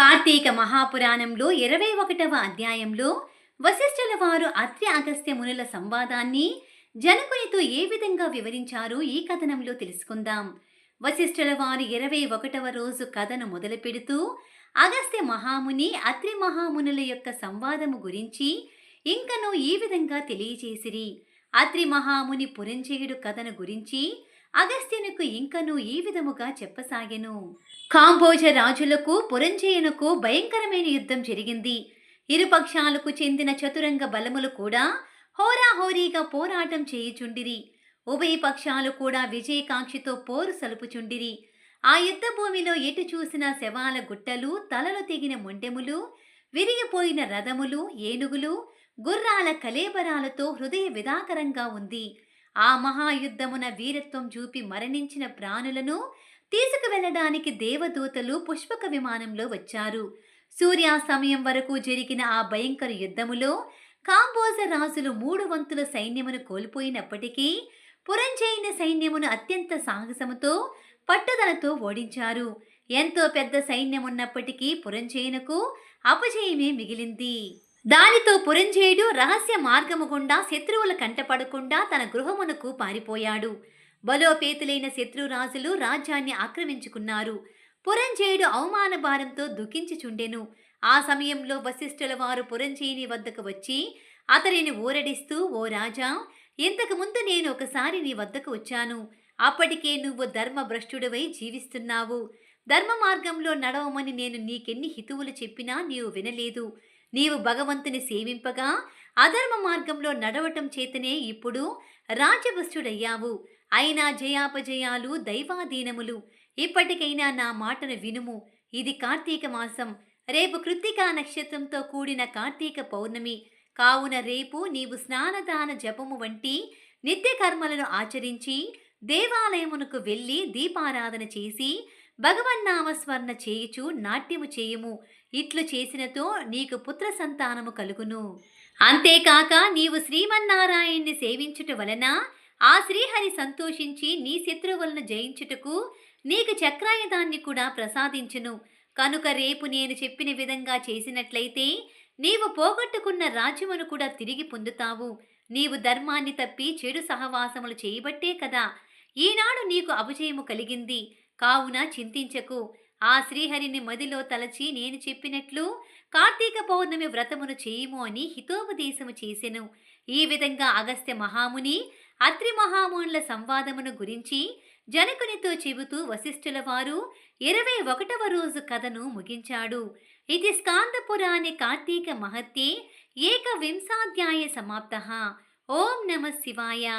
కార్తీక మహాపురాణంలో ఇరవై ఒకటవ అధ్యాయంలో వశిష్ఠుల వారు అత్రి అగస్త్య మునుల సంవాదాన్ని జనకునితో ఏ విధంగా వివరించారో ఈ కథనంలో తెలుసుకుందాం. వశిష్ఠుల వారు ఇరవై ఒకటవ రోజు కథను మొదలు పెడుతూ అగస్త్య మహాముని అత్రి మహామునుల యొక్క సంవాదము గురించి ఇంకనూ ఈ విధంగా తెలియజేసిరి అత్రి మహాముని పురంజయుడు కథను గురించి అగస్త్యునకు ఇంకను ఈ విధముగా చెప్పసాగెను. కాంబోజ రాజులకు పురంజయునకు భయంకరమైన యుద్ధం జరిగింది. ఇరుపక్షాలకు చెందిన చతురంగ బలములు కూడా హోరాహోరీగా పోరాటం చేయుచుండిరి. ఉభయ పక్షాలు కూడా విజయకాంక్షితో పోరు సలుపుచుండిరి. ఆ యుద్ధ భూమిలో ఎటు చూసిన శవాల గుట్టలు తలలు తెగిన మొండెములు విరిగిపోయిన రథములు ఏనుగులు గుర్రాల కలేబరాలతో హృదయ విదాకరంగా ఉంది. ఆ మహాయుద్ధమున వీరత్వం చూపి మరణించిన ప్రాణులను తీసుకువెళ్ళడానికి దేవదూతలు పుష్పక విమానంలో వచ్చారు. సూర్యాస్తమయం వరకు జరిగిన ఆ భయంకర యుద్ధములో కాంబోజ రాజులు మూడు వంతుల సైన్యమును కోల్పోయినప్పటికీ పురంజైన సైన్యమును అత్యంత సాహసముతో పట్టుదలతో ఓడించారు. ఎంతో పెద్ద సైన్యమున్నప్పటికీ పురంజయునకు అపజయమే మిగిలింది. దానితో పురంజయుడు రహస్య మార్గము గుండా శత్రువుల కంటపడకుండా తన గృహమునకు పారిపోయాడు. బలోపేతులైన శత్రురాజులు రాజ్యాన్ని ఆక్రమించుకున్నారు. పురంజయుడు అవమాన భారంతో దుఃఖించుచుండెను. ఆ సమయంలో వశిష్ఠుల వారు పురంజయుని వద్దకు వచ్చి అతనిని ఊరడిస్తూ ఓ రాజా ఇంతకుముందు నేను ఒకసారి నీ వద్దకు వచ్చాను. అప్పటికే నువ్వు ధర్మభ్రష్టుడివై జీవిస్తున్నావు. ధర్మ మార్గంలో నడవమని నేను నీకెన్ని హితువులు చెప్పినా నీవు వినలేదు. నీవు భగవంతుని సేవింపగా అధర్మ మార్గంలో నడవటం చేతనే ఇప్పుడు రాజభ్రష్టుడయ్యావు అయినా జయాపజయాలు దైవాధీనములు ఇప్పటికైనా నా మాటను వినుము. ఇది కార్తీక మాసం. రేపు కృత్తికా నక్షత్రంతో కూడిన కార్తీక పౌర్ణమి. కావున రేపు నీవు స్నానదాన జపము వంటి నిత్య కర్మలను ఆచరించి దేవాలయమునకు వెళ్ళి దీపారాధన చేసి భగవన్నామస్మరణ చేయుచు నాట్యము చేయుము. ఇట్లు చేసినతో నీకు పుత్ర సంతానము కలుగును. అంతేకాక నీవు శ్రీమన్నారాయణ్ణి సేవించుట వలన ఆ శ్రీహరి సంతోషించి నీ శత్రువులను జయించుటకు నీకు చక్రాయుధాన్ని కూడా ప్రసాదించును. కనుక రేపు నేను చెప్పిన విధంగా చేసినట్లయితే నీవు పోగొట్టుకున్న రాజ్యమును కూడా తిరిగి పొందుతావు. నీవు ధర్మాన్ని తప్పి చెడు సహవాసములు చేయబట్టే కదా ఈనాడు నీకు అపజయము కలిగింది. కావున చింతించకు. ఆ శ్రీహరిని మదిలో తలచి నేను చెప్పినట్లు కార్తీక పౌర్ణమి వ్రతమును చేయుము అని హితోపదేశము చేసెను. ఈ విధంగా అగస్త్య మహాముని అత్రి మహామునుల సంవాదమును గురించి జనకునితో చెబుతూ వశిష్ఠుల వారు ఇరవై ఒకటవ రోజు కథను ముగించాడు. ఇది స్కాందపురాణి కార్తీక మహత్యే ఏకవింశాధ్యాయ సమాప్త. ఓం నమ శివాయ.